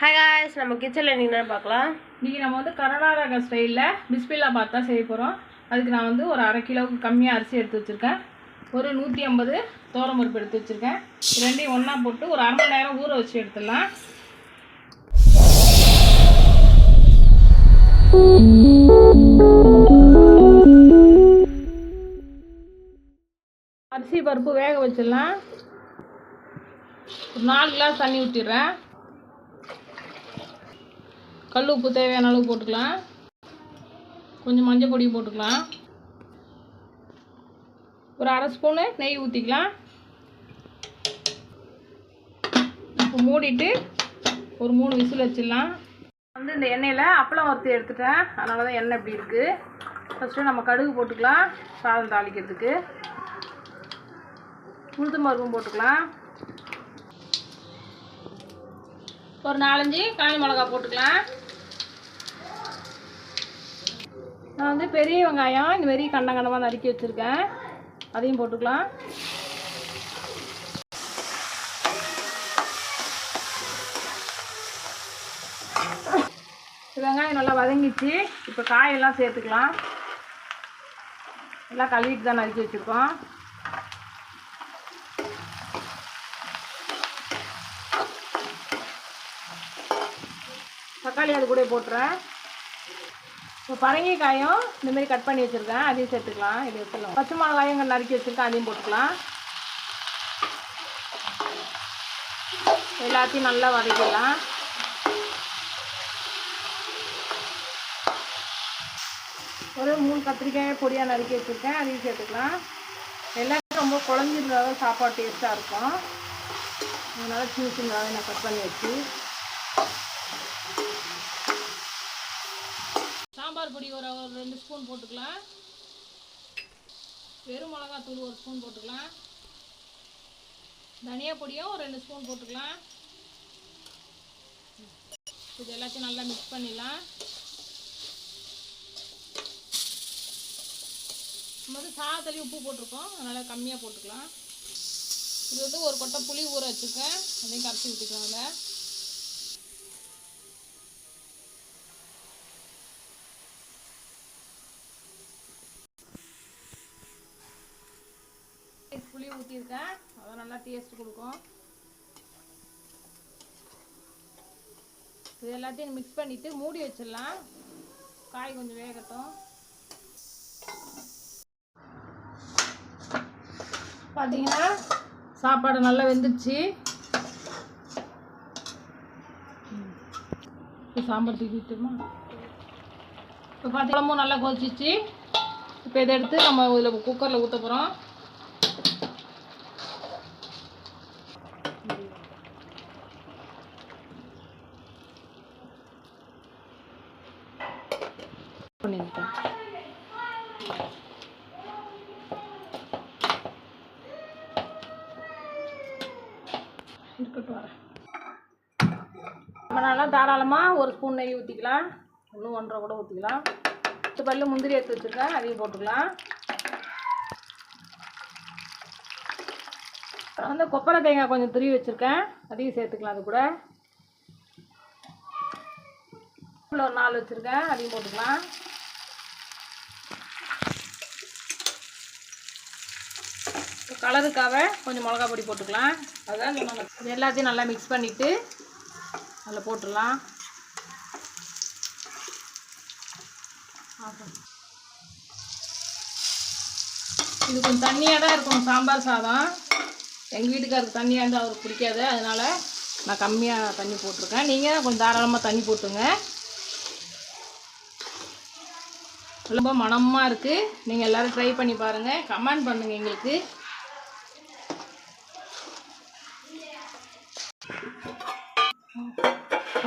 Hi guys நம்ம கிச்சனில் என்ன பார்க்கலாம்? இன்றைக்கி நம்ம வந்து கர்நாடகா ஸ்டைலில் பிஸ்பில்லா பார்த்தா செய்ய போகிறோம் அதுக்கு நான் வந்து ஒரு அரை கிலோவுக்கு கம்மியாக அரிசி எடுத்து வச்சுருக்கேன். ஒரு நூற்றி ஐம்பது பருப்பு எடுத்து வச்சுருக்கேன். ரெண்டையும் ஒன்றா போட்டு ஒரு அரை மணி நேரம் ஊற வச்சு எடுத்துடலாம். அரிசி பருப்பு வேக வச்சிடலாம். ஒரு நாலு கிளாஸ் தண்ணி ஊற்றிடுறேன் கல் உப்பு தேவையான அளவு போட்டுக்கலாம். கொஞ்சம் மஞ்சள் பொடி போட்டுக்கலாம். ஒரு அரை ஸ்பூனு நெய் ஊற்றிக்கலாம் இப்போ மூடிட்டு ஒரு மூணு விசில் வச்சிடலாம். வந்து இந்த எண்ணெயில் அப்பளம் வறுத்து எடுத்துட்டேன். அதனால தான் எண்ணெய் இப்படி இருக்குது ஃபஸ்ட்டு நம்ம கடுகு போட்டுக்கலாம் சாதம் தாளிக்கிறதுக்கு. உளுத்து மருவும் போட்டுக்கலாம். ஒரு நாலஞ்சு காய் மிளகா போட்டுக்கலாம். நான் வந்து பெரிய வெங்காயம் இந்த மாதிரி கண்டங்கண்டமாக நறுக்கி வச்சுருக்கேன். அதையும் போட்டுக்கலாம். வெங்காயம் நல்லா வதங்கிச்சு. இப்போ காயெல்லாம் சேர்த்துக்கலாம். எல்லாம் கழுவிட்டு தான் நறுக்கி வச்சுருக்கோம். தக்காளி அது கூட போட்டுறேன். இப்போ பரங்கிக்காயும் இந்தமாரி கட் பண்ணி வச்சுருக்கேன். அதையும் சேர்த்துக்கலாம். இது எடுத்துக்கலாம் பச்சை மிளகாயும் இங்கே நறுக்கி வச்சுருக்கேன். அதையும் போட்டுக்கலாம். எல்லாத்தையும் நல்லா வதக்கிடலாம். ஒரு மூணு கத்திரிக்காயை பொடியாக நறுக்கி வச்சுருக்கேன். அதையும் சேர்த்துக்கலாம். எல்லாத்தையும் ரொம்ப குழஞ்சிருந்தா தான் சாப்பாடு டேஸ்ட்டாக இருக்கும். அதனால் சின்ன சின்னதாக நான் கட் பண்ணி வச்சு. சாம்பார் பொடி ஒரு ஒரு ரெண்டு ஸ்பூன் போட்டுக்கலாம். வெறும் மிளகாத்தூள் ஒரு ஸ்பூன் போட்டுக்கலாம். தனியா பொடியும் ஒரு ரெண்டு ஸ்பூன் போட்டுக்கலாம். இது எல்லாத்தையும் நல்லா மிக்ஸ் பண்ணிடலாம். நம்ம வந்து சாதத்துலேயும் உப்பு போட்டிருக்கோம். அதனால் கம்மியாக போட்டுக்கலாம். இது வந்து ஒரு கொட்டை புளி ஊற வச்சுருக்கேன். அதையும் கரைச்சி ஊற்றிக்கலாம் அதில். ஊற்றிருக்கேன் அதான் நல்லா டேஸ்ட் கொடுக்கும். இது எல்லாத்தையும் மிக்ஸ் பண்ணிவிட்டு மூடி வச்சிடலாம். காய் கொஞ்சம் வேகட்டும். பார்த்தீங்கன்னா சாப்பாடு நல்லா வெந்துடுச்சு இப்போ சாம்பார் தூக்கிட்டுமா இப்போ பார்த்தீங்கன்னா நல்லா கொதிச்சிச்சு இப்போ இதை எடுத்து நம்ம இதில் குக்கரில் ஊற்ற போகிறோம் பண்ணிட்டேன் இருக்கட்டும் வரேன். நம்ம நல்லா தாராளமாக ஒரு ஸ்பூன் நெய் ஊற்றிக்கலாம் இன்னும் ஒன்றரை கூட ஊற்றிக்கலாம் பத்து பல்லு முந்திரி எடுத்து வச்சுருக்கேன். அதையும் போட்டுக்கலாம். அப்புறம் வந்து கொப்பரை தேங்காய் கொஞ்சம் துருவி வச்சுருக்கேன். அதையும் சேர்த்துக்கலாம் அது கூட. உள்ள ஒரு நாலு வச்சுருக்கேன். அதையும் போட்டுக்கலாம். கலருக்காக கொஞ்சம் மிளகா பொடி போட்டுக்கலாம். அதான் எல்லாத்தையும் நல்லா மிக்ஸ் பண்ணிவிட்டு அதில் போட்டுடலாம். இது கொஞ்சம் தண்ணியாக தான் இருக்கும். சாம்பார் சாதம். எங்கள் வீட்டுக்காருக்கு தண்ணியாக இருந்தால் அவருக்கு பிடிக்காது. அதனால் நான் கம்மியாக தண்ணி போட்டிருக்கேன். நீங்கள் கொஞ்சம் தாராளமாக தண்ணி போட்டுங்க. ரொம்ப மனமாக இருக்குது நீங்கள் எல்லோரும் ட்ரை பண்ணி பாருங்கள் கமெண்ட் பண்ணுங்கள் எங்களுக்கு.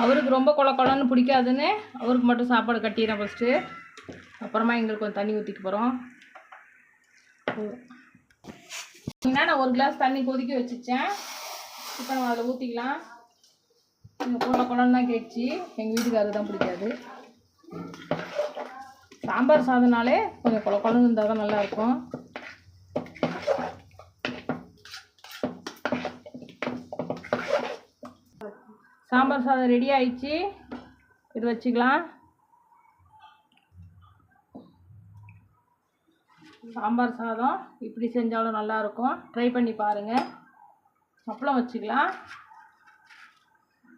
அவருக்கு ரொம்ப கொல கொலன்னு பிடிக்காதுன்னு அவருக்கு மட்டும் சாப்பாடு கட்டிடுறேன் ஃபஸ்ட்டு அப்புறமா எங்களுக்கு கொஞ்சம் தண்ணி ஊற்றிக்க போகிறோம் நான் ஒரு கிளாஸ் தண்ணி கொதிக்க வச்சுச்சேன் இப்போ நம்ம அதில் ஊற்றிக்கலாம் எங்கள் கொல கொலன்னு தான் கேட்குச்சு எங்கள் வீட்டுக்காரருக்கு தான் பிடிக்காது. சாம்பார் சாதம்னாலே கொஞ்சம் குழ குழம்பு இருந்தால் தான் நல்லாயிருக்கும். சாம்பார் சாதம் ரெடி ஆயிடுச்சு. இது வச்சுக்கலாம். சாம்பார் சாதம் இப்படி செஞ்சாலும் நல்லாயிருக்கும். ட்ரை பண்ணி பாருங்கள் அப்பளம் வச்சுக்கலாம்.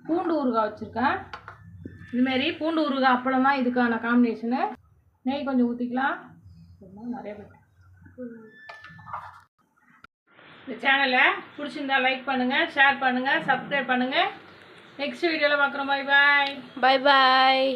பூண்டு ஊறுகாய் வச்சுருக்கேன். இதுமாரி பூண்டு ஊறுகாய் அப்பளம் தான் இதுக்கான காம்பினேஷனு நெய் கொஞ்சம் ஊற்றிக்கலாம் நிறைய பேர். இந்த சேனலை பிடிச்சிருந்தா லைக் பண்ணுங்கள் ஷேர் பண்ணுங்கள் சப்ஸ்கிரைப் பண்ணுங்கள் நெக்ஸ்ட் வீடியோவில் பார்க்குறோம் பாய் பாய் பை பாய்